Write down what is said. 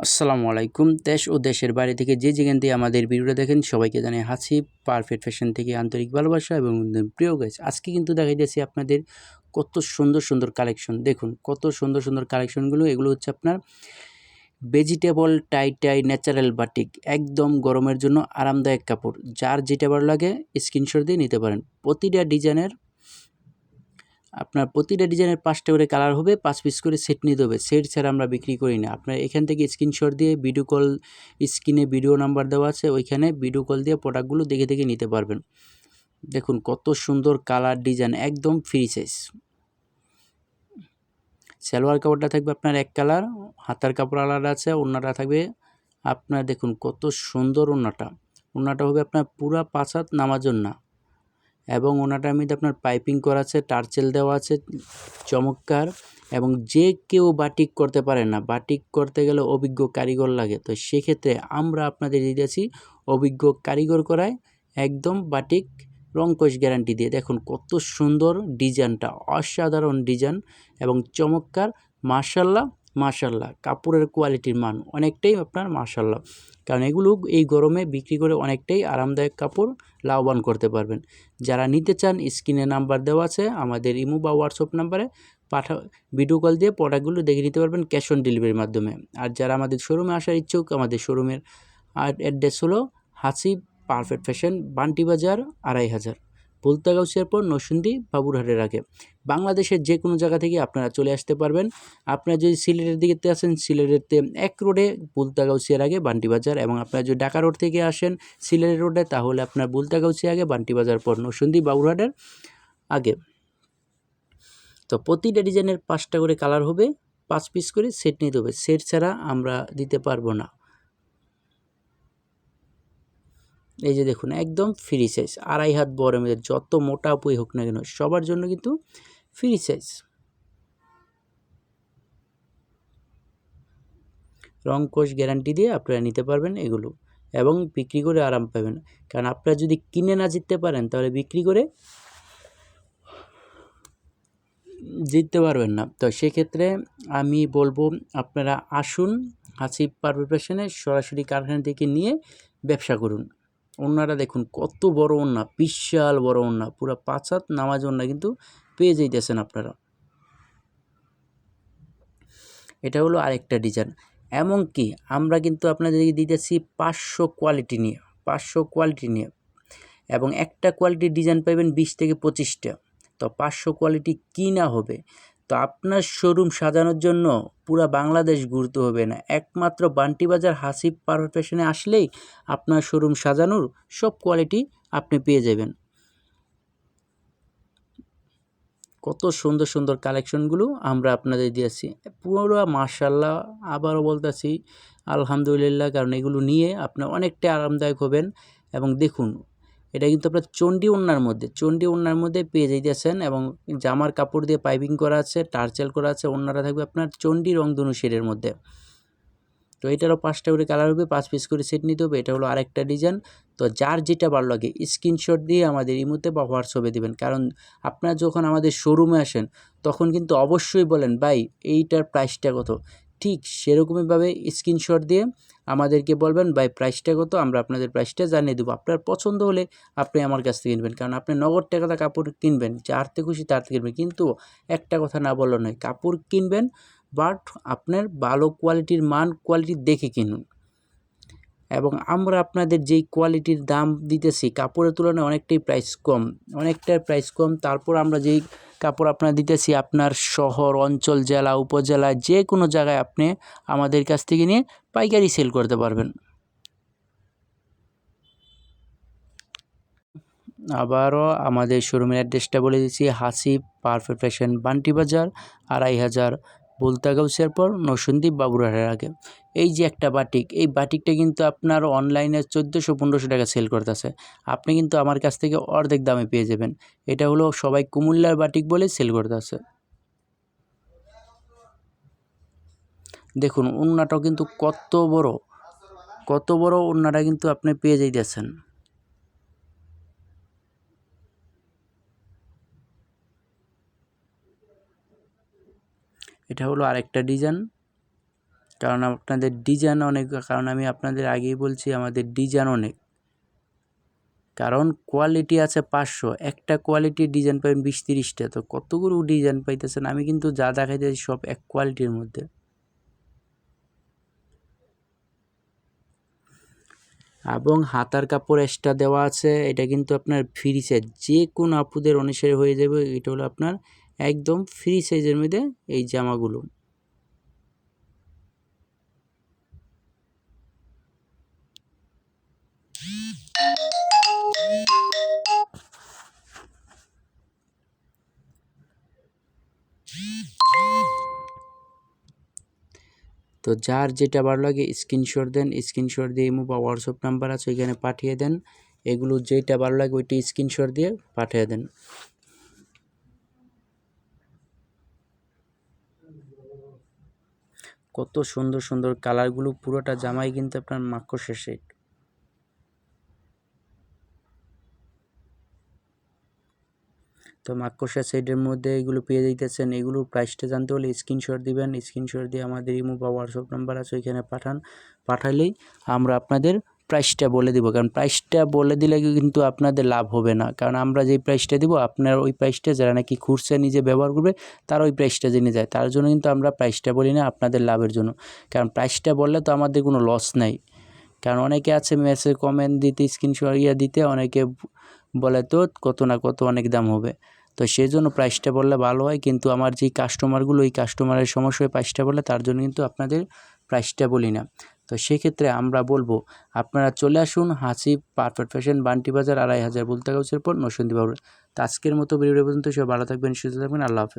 আসসালামু আলাইকুম। দেশ ও দেশের বাইরে থেকে যে যেখান থেকে আমাদের ভিডিওটা দেখেন, সবাইকে জানাই হাসি পারফেক্ট ফ্যাশন থেকে আন্তরিক ভালোবাসা এবং প্রিয় গাইস আজকে কিন্তু দেখা দিয়েছি আপনাদের কত সুন্দর সুন্দর কালেকশন দেখুন, কত সুন্দর সুন্দর কালেকশনগুলো এগুলো হচ্ছে আপনার vegetable tie tie natural batik একদম গরমের জন্য আরামদায়ক কাপড়। যার যেটা ভালো লাগে স্ক্রিনশট দিয়ে নিতে পারেন। প্রতিটা ডিজাইনের আপনার প্রতিটা ডিজাইনের পাঁচটা করে কালার হবে, পাঁচ পিস করে সেট নিতে হবে। সেট ছাড়া আমরা বিক্রি করি না। আপনার এখান থেকে স্ক্রিনশট দিয়ে ভিডিও কল স্ক্রিনে ভিডিও নাম্বার দেওয়া আছে, ওইখানে ভিডিও কল দিয়ে প্রোডাক্টগুলো দেখে দেখে নিতে পারবেন। দেখুন কত সুন্দর কালার ডিজাইন একদম ফ্রি সাইজ সালোয়ার কাপড়টা থাকবে আপনার এক কালার হাতার কাপড় আলাদা আছে, ওড়নাটা থাকবে আপনার দেখুন কত সুন্দর ওড়নাটা। ওড়নাটা হবে আপনার পুরা পাঁচ হাত নামাজন না এবং ওনাটার মধ্যে আপনার পাইপিং করা আছে, টার্চেল দেওয়া আছে, চমৎকার। এবং যে কেউ বাটিক করতে পারে না, বাটিক করতে গেলে অভিজ্ঞ কারিগর লাগে। তো সেক্ষেত্রে আমরা আপনাদের দিতেছি অভিজ্ঞ কারিগর করায় একদম বাটিক রঙ্কশ গ্যারান্টি দিয়ে। দেখুন কত সুন্দর ডিজাইনটা, অসাধারণ ডিজাইন এবং চমৎকার মার্শাল্লাহ মার্শাল্লাহ কাপড়ের কোয়ালিটির মান অনেকটাই আপনার মার্শাল্লাহ কারণ এগুলো এই গরমে বিক্রি করে অনেকটাই আরামদায়ক কাপড় লাভবান করতে পারবেন। যারা নিতে চান, স্ক্রিনে নাম্বার দেওয়া আছে, আমাদের ইমো বা হোয়াটসঅ্যাপ নাম্বারে পাঠা ভিডিও কল দিয়ে প্রোডাক্টগুলো দেখে নিতে পারবেন ক্যাশ অন ডেলিভারির মাধ্যমে। আর যারা আমাদের শোরুমে আসার ইচ্ছুক, আমাদের শোরুমের অ্যাড্রেস হলো হাসি পারফেক্ট ফ্যাশন বান্টি বাজার, আড়াই হাজার। ভুলতাগাউসিয়ার পর নসুন্দি বাবুরহাটের আগে। বাংলাদেশের যে কোনো জায়গা থেকে আপনারা চলে আসতে পারবেন। আপনারা যদি সিলেটের দিকে আসেন সিলেটেরতে এক রোডে বুলতাগাউসিয়ার আগে বান্টি বাজার এবং আপনারা যদি ঢাকা রোড থেকে আসেন সিলেট রোডে, তাহলে আপনার বুলতাগাউসিয়া আগে, বান্টি বাজার পর নসুন্দি বাবুরহাটের আগে। তো প্রতিটা ডিজাইনের পাঁচটা করে কালার হবে, পাঁচ পিস করে সেট নিতে হবে। সেট ছাড়া আমরা দিতে পারব না। এই যে দেখুন, একদম ফ্রি সাইজ আড়াই হাত বড় মেয়েদের যত মোটা পুই হোক না কেন, সবার জন্য কিন্তু ফ্রি সাইজ রং কোষ গ্যারান্টি দিয়ে আপনারা নিতে পারবেন এগুলো এবং বিক্রি করে আরাম পাবেন। কারণ আপনারা যদি কিনে না জিততে পারেন, তাহলে বিক্রি করে জিততে পারবেন না। তো সেক্ষেত্রে আমি বলব, আপনারা আসুন, হাসিব পারফেকশনে সরাসরি কারখানা থেকে নিয়ে ব্যবসা করুন। ওনারা দেখুন, কত বড় ওন্না বিশাল বড় ওন্না পুরো পাঁচ হাত নামাজ ওন্না কিন্তু পেয়ে যাইতেছেন আপনারা। এটা হলো আরেকটা ডিজাইন। এমনকি আমরা কিন্তু আপনাদেরকে দিতেছি পাঁচশো কোয়ালিটি নিয়ে, পাঁচশো কোয়ালিটি নিয়ে। এবং একটা কোয়ালিটির ডিজাইন পাবেন বিশ থেকে পঁচিশটা। তো পাঁচশো কোয়ালিটি কী না হবে? তো আপনার শোরুম সাজানোর জন্য পুরো বাংলাদেশ ঘুরতে হবে না। একমাত্র বান্টি বাজার হাসিব পারফেকশনে ফ্যাশনে আসলেই আপনার শোরুম সাজানোর সব কোয়ালিটি আপনি পেয়ে যাবেন। কত সুন্দর সুন্দর কালেকশনগুলো আমরা আপনাদের দিয়েছি। পুরো মার্শাল্লাহ আবারও বলতেছি, আলহামদুলিল্লাহ, কারণ এগুলো নিয়ে আপনার অনেকটা আরামদায়ক হবেন। এবং দেখুন এটা কিন্তু আপনার চণ্ডী ওড়নার মধ্যে, চণ্ডী ওড়নার মধ্যে পেয়ে যাইতেছেন এবং জামার কাপড় দিয়ে পাইপিং করা আছে টার্চেল করা আছে, ওড়নাটা থাকবে আপনার চণ্ডী রংধনু শেডের মধ্যে। তো এটারও পাঁচটা করে কালার হবে, পাঁচ পিস করে সেট নিতে হবে, এটা হলো আরেকটা ডিজাইন তো যার যেটা ভালো লাগে স্ক্রিনশট দিয়ে আমাদের এই ইমোতে বা হোয়াটসঅ্যাপে দেবেন। কারণ আপনারা যখন আমাদের শোরুমে আসেন, তখন কিন্তু অবশ্যই বলেন, ভাই, এইটার প্রাইসটা কত? ঠিক সেরকমইভাবে স্ক্রিনশট দিয়ে আমাদেরকে বলবেন, ভাই প্রাইসটা কত? আমরা আপনাদের প্রাইসটা জানিয়ে দেবো। আপনার পছন্দ হলে আপনি আমার কাছ থেকে কিনবেন। কারণ আপনি নগদ টাকাটা কাপড় কিনবেন যার থেকে খুশি তার থেকে কিনবেন। কিন্তু একটা কথা না বলল নয়, কাপড় কিনবেন বাট আপনার ভালো কোয়ালিটির মান কোয়ালিটি দেখে কিনুন। এবং আমরা আপনাদের যেই কোয়ালিটির দাম দিতেছি, কাপড়ের তুলনায় অনেকটাই প্রাইস কম। অনেকটাই প্রাইস কম। তারপর আমরা যেই কাপড় আপনার দিতেছি, আপনার শহর, অঞ্চল, জেলা, উপজেলা যে কোনো জায়গায় আপনি আমাদের কাছ থেকে নিয়ে পাইকারি সেল করতে পারবেন। আবারও আমাদের শোরুমের অ্যাড্রেসটা বলে দিচ্ছি, হাসিব পারফেক্ট ফ্যাশন, বান্টি বাজার, আড়াই হাজার বুলতাগাউসের পর নসন্দীপ বাবুরহাটের আগে। এই যে একটা বাটিক, এই বাটিকটা কিন্তু আপনার অনলাইনে চোদ্দোশো পনেরোশো টাকা সেল করতেছে। আপনি কিন্তু আমার কাছ থেকে অর্ধেক দামে পেয়ে যাবেন। এটা হলো সবাই কুমুল্লার বাটিক বলে সেল করতেছে। দেখুন, উন্নাটাও কিন্তু কত বড় কত বড় উন্নাটা কিন্তু আপনি পেয়ে যাইতেছেন। এটা হলো আরেকটা ডিজাইন। কারণ আপনাদের ডিজাইন অনেক, কারণ আমি আপনাদের আগেই বলছি আমাদের ডিজাইন অনেক। কারণ কোয়ালিটি আছে পাঁচশো, একটা কোয়ালিটির ডিজাইন পাবেন বিশ তিরিশটা। তো কতগুলো ডিজাইন পাইতেছেন? আমি কিন্তু যা দেখাই দেখাইতেছি সব এক কোয়ালিটির মধ্যে। এবং হাতার কাপড় এক্সট্রা দেওয়া আছে। এটা কিন্তু আপনার ফ্রি যে কোনো আপুদের অনুসারে হয়ে যাবে। এটা হলো আপনার একদম ফ্রি সাইজের মধ্যে এই জামাগুলো। তো যার যেটা ভালো লাগে স্ক্রিনশট দেন স্ক্রিনশট দিয়ে ইমো বা হোয়াটসঅ্যাপ নাম্বার আছে, ওইখানে পাঠিয়ে দেন। এগুলো যেটা ভালো লাগে ওইটা স্ক্রিনশট দিয়ে পাঠিয়ে দেন। কত সুন্দর সুন্দর কালারগুলো পুরোটা জামাই কিন্তু আপনার মাক্কসের শেষে। তো মাক্কসা সাইডের মধ্যে এগুলো পেয়ে দিতেছেন এগুলোর প্রাইসটা জানতে হলে স্ক্রিনশট দিবেন। স্ক্রিনশট দিয়ে আমাদের ইমো বা হোয়াটসঅ্যাপ নাম্বার আছে, ওইখানে পাঠান, পাঠালেই আমরা আপনাদের প্রাইসটা বলে দিব। কারণ প্রাইসটা বলে দিলে কিন্তু আপনাদের লাভ হবে না। কারণ আমরা যেই প্রাইসটা দিব, আপনার ওই প্রাইসটা যারা নাকি খুরসে নিজে ব্যবহার করবে, তারা ওই প্রাইসটা জেনে যায়। তার জন্য কিন্তু আমরা প্রাইসটা বলি না আপনাদের লাভের জন্য। কারণ প্রাইসটা বললে তো আমাদের কোনো লস নাই। কারণ অনেকে আছে মেসেজ কমেন্ট দিতে স্ক্রিনশট ইয়া দিতে, অনেকে বলে তো কত না কত অনেক দাম হবে। তো সেই জন্য প্রাইসটা বললে ভালো হয়, কিন্তু আমার যেই কাস্টমারগুলো ওই কাস্টমারের সমস্যা হয় প্রাইসটা বললে তার জন্য কিন্তু আপনাদের প্রাইসটা বলি না। তো সেক্ষেত্রে আমরা বলব, আপনারা চলে আসুন হাসি পারফেক্ট ফ্যাশন বান্টি বাজার আড়াই হাজার বলতে কাউচের পর নসন্দি বাবুর তো আজকের মতো ভিডিও পর্যন্ত সব ভালো থাকবেন, সুস্থ থাকবেন, আল্লাহ হাফেজ।